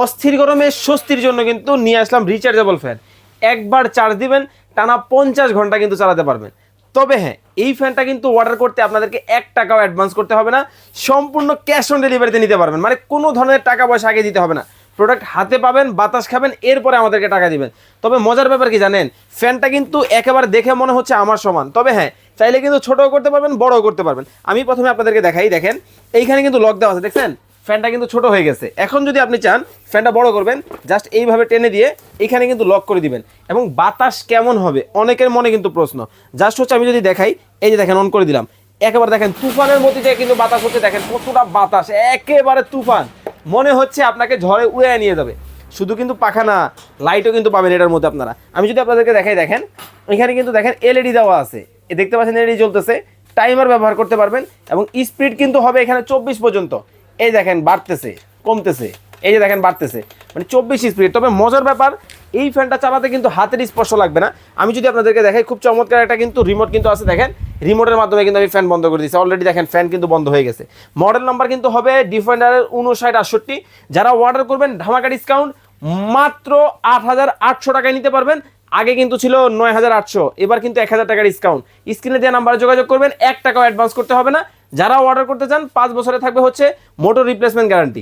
অস্থির গরমে স্বস্তির জন্য কিন্তু নিয়ে আসলাম রিচার্জেবল ফ্যান একবার চার্জ দিবেন, টানা পঞ্চাশ ঘণ্টা কিন্তু চালাতে পারবেন। তবে হ্যাঁ এই ফ্যানটা কিন্তু অর্ডার করতে আপনাদেরকে এক টাকাও অ্যাডভান্স করতে হবে না, সম্পূর্ণ ক্যাশ অন ডেলিভারিতে নিতে পারবেন। মানে কোনো ধরনের টাকা পয়সা আগে দিতে হবে না। প্রোডাক্ট হাতে পাবেন, বাতাস খাবেন, এরপরে আমাদেরকে টাকা দিবেন। তবে মজার ব্যাপার কি জানেন ফ্যানটা কিন্তু একেবারে দেখে মনে হচ্ছে আমার সমান। তবে হ্যাঁ চাইলে কিন্তু ছোটও করতে পারবেন, বড়ও করতে পারবেন। আমি প্রথমে আপনাদেরকে দেখাই, দেখেন, এইখানে কিন্তু লক দেওয়া আছে, দেখছেন? ফ্যানটা কিন্তু ছোট হয়ে গেছে। এখন যদি আপনি চান, ফ্যানটা বড় করবেন, জাস্ট এইভাবে টেনে দিয়ে এখানে কিন্তু লক করে দিবেন। এবং বাতাস কেমন হবে, অনেকের মনে কিন্তু প্রশ্ন। জাস্ট হচ্ছে আমি যদি দেখাই, এই যে দেখেন অন করে দিলাম। একেবারে দেখেন, তুফানের মধ্যে কিন্তু বাতাস হচ্ছে, দেখেন কতটা বাতাস, একেবারে তুফান। মনে হচ্ছে আপনাকে ঝড়ে উড়ে নিয়ে যাবে। শুধু কিন্তু পাখা না লাইটও কিন্তু পাবেন এটার মধ্যে আপনারা। আমি যদি আপনাদেরকে দেখাই, দেখেন, এখানে কিন্তু দেখেন এলইডি দেওয়া আছে। দেখতে পাচ্ছেন এলইডি চলতেছে টাইমার ব্যবহার করতে পারবেন এবং স্পিড কিন্তু হবে এখানে চব্বিশ পর্যন্ত। এই দেখেন বাড়তেছে, কমতেছে, এই যে দেখেন বাড়তেছে। মানে চব্বিশ স্পিড তবে মজার ব্যাপার, এই ফ্যানটা চালাতে কিন্তু হাতের স্পর্শ লাগবে না। আমি যদি আপনাদেরকে দেখাই, খুব চমৎকার একটা কিন্তু রিমোট কিন্তু আছে, দেখেন। রিমোটের মাধ্যমে কিন্তু আমি ফ্যান বন্ধ করে দিচ্ছি অলরেডি দেখেন ফ্যান কিন্তু বন্ধ হয়ে গেছে। মডেল নাম্বার কিন্তু হবে ডিফেন্ডারের উনষাট আটষট্টি। যারা অর্ডার করবেন, ধামাকা ডিসকাউন্ট মাত্র আট হাজার আটশো টাকায় নিতে পারবেন। আগে কিন্তু ছিল নয় হাজার আটশো, এবার কিন্তু এক হাজার টাকা ডিসকাউন্ট স্ক্রিনে দেওয়া নাম্বারে যোগাযোগ করবেন, এক টাকাও অ্যাডভান্স করতে হবে না। যারা অর্ডার করতে চান পাঁচ বছরে থাকবে হচ্ছে মোটর রিপ্লেসমেন্ট গ্যারান্টি